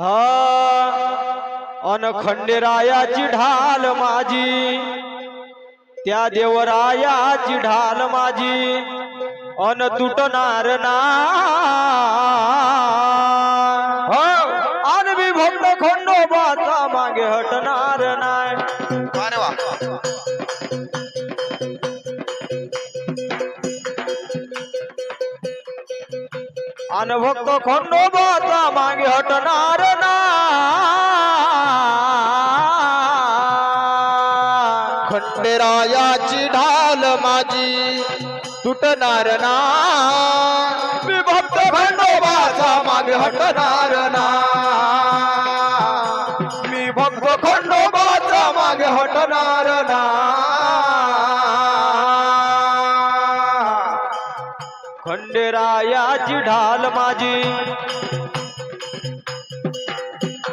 हा. अन खंडेरायाची ढाल माझी. त्या देवरायाची ढाल माझी. अन तुटणार ना. हो. अन विभक्त खंडोबाचा मागे हटणार. अन भक्त खंडोबाचा मागे हटणार ना. खंडेरायाची ढाल माझी तुटणार ना. मी भक्त खंडोबाचा मागे हटणार ना. मी भक्त खंडोबाचा मागे हटणार खंडेरायाची ढाल माझी.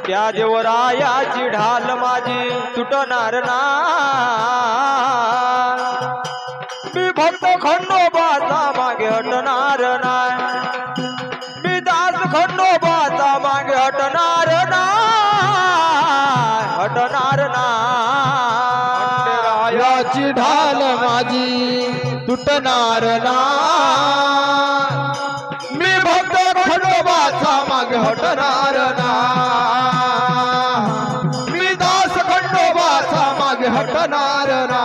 त्या देवरायाची ढाल माझी. तुटणार ना. मी भक्त खंडोबाचा मागे हटणार नाही. मी दास खंडोबाचा मागे हटणार ना हटणार ना. ढाल माझी. तुटणार ना. हटणार ना मी दास खंडोबाचा मागे हटणार ना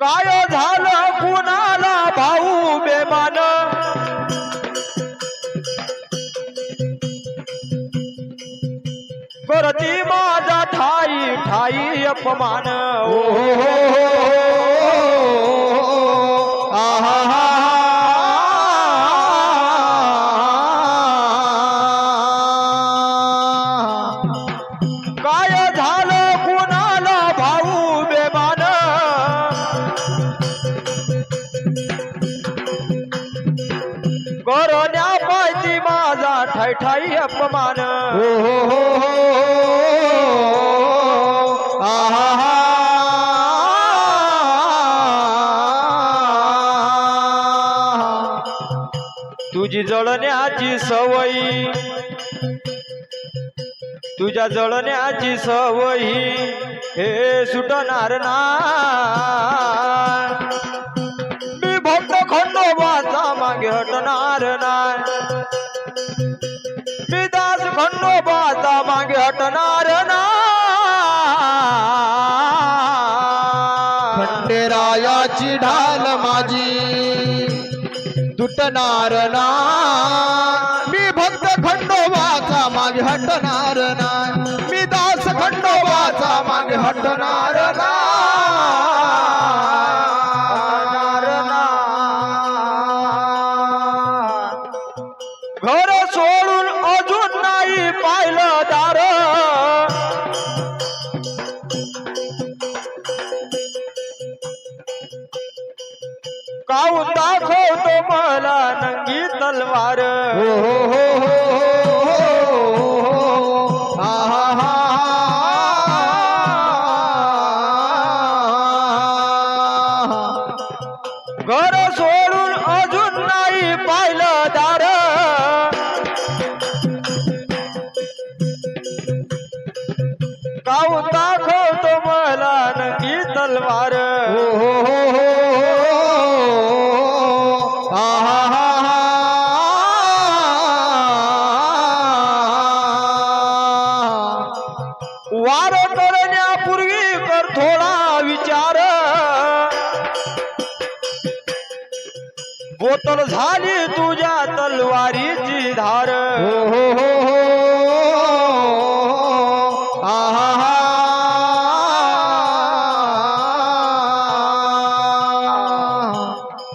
काय झालं कुणाला भाऊ बेमान करती माझा ठाई ठाई अपमान ओ हो हो हो हो हो, हो हो हो हो आहा हा तुझी जळण्याची सवयी तुझ्या जळण्याची सवयी हे सुटणार ना मी भक्त खंडोबाचा मागे हटणार नाही. खंडेरायाची ढाल माझी. तुटणार ना. मी भक्त खंडोबाचा मागे हटणार ना. मी दास खंडोबाचा मागे हटणार ना. घर सोडून अजून नाही पाहिलं दार. मला नंगी तलवार. हो हो हो हो हो हा घर सोडून अजून बोतल झाली तुझ्या तलवारीची धार. हो हो हो हो. आहा हा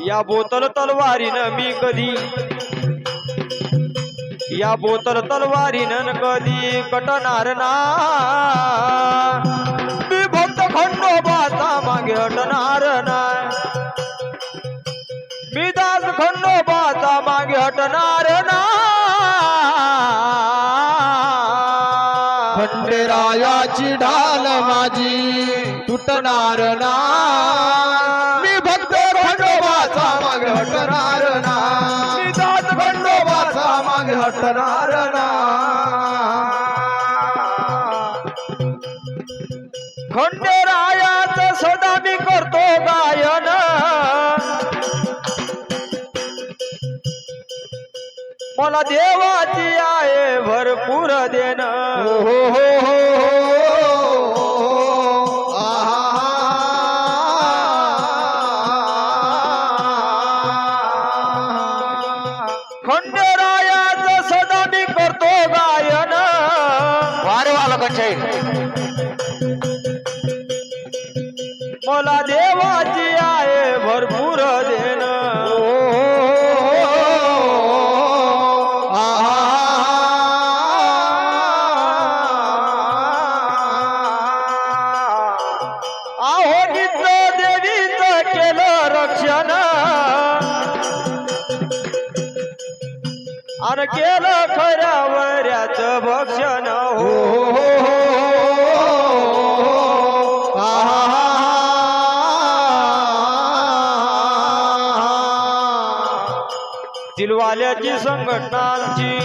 या बोतल तलवारीनं मी कधी या बोतल तलवारीनं कधी कटणार ना. हटणार ना। खंडेरायाची ढाल माझी तुटणार ना। मी भक्त खंडोबाचा माग हटणार ना। हटणार ना। खंडेरायाच सदा मी करतो गायन। मला देवाची आहे भरपूर देण. हो हो हो हो. खंडेरायाच सदा मी करतो गायन. वारे वाला कंचाई मला देवाची आणि केलं खऱ्या वऱ्याच भक्षण. हो, हो, हो, हो दिलवाल्याची संघटनांची.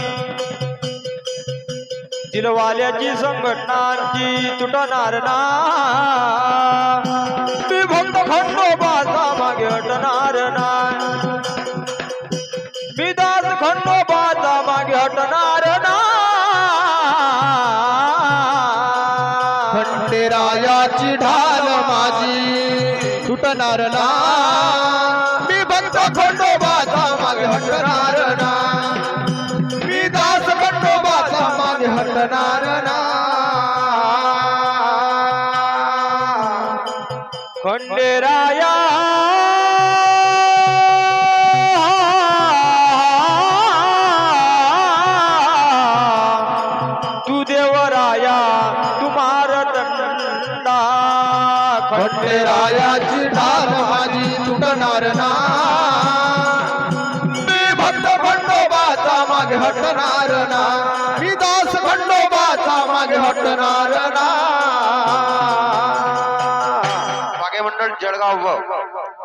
दिलवाल्याची संघटनांची तुटणार ना. मी भक्त खंडोबाचा मागे हटणार ना. खंडोबाचा मागे हटणार ना. खंडेरायाची ढाल माझी सुटणार ना. मी भक्त खंडोबाचा मागे हटणार ना. मी दास खंडोबाचा मागे हटणार ना. खंडेराया रायाची ठार माझी तुटणार ना. मी भक्त खंडोबाचा मागे हटणार ना. मी दास खंडोबाचा मागे हटणार ना. मागे मंडळ जळगाव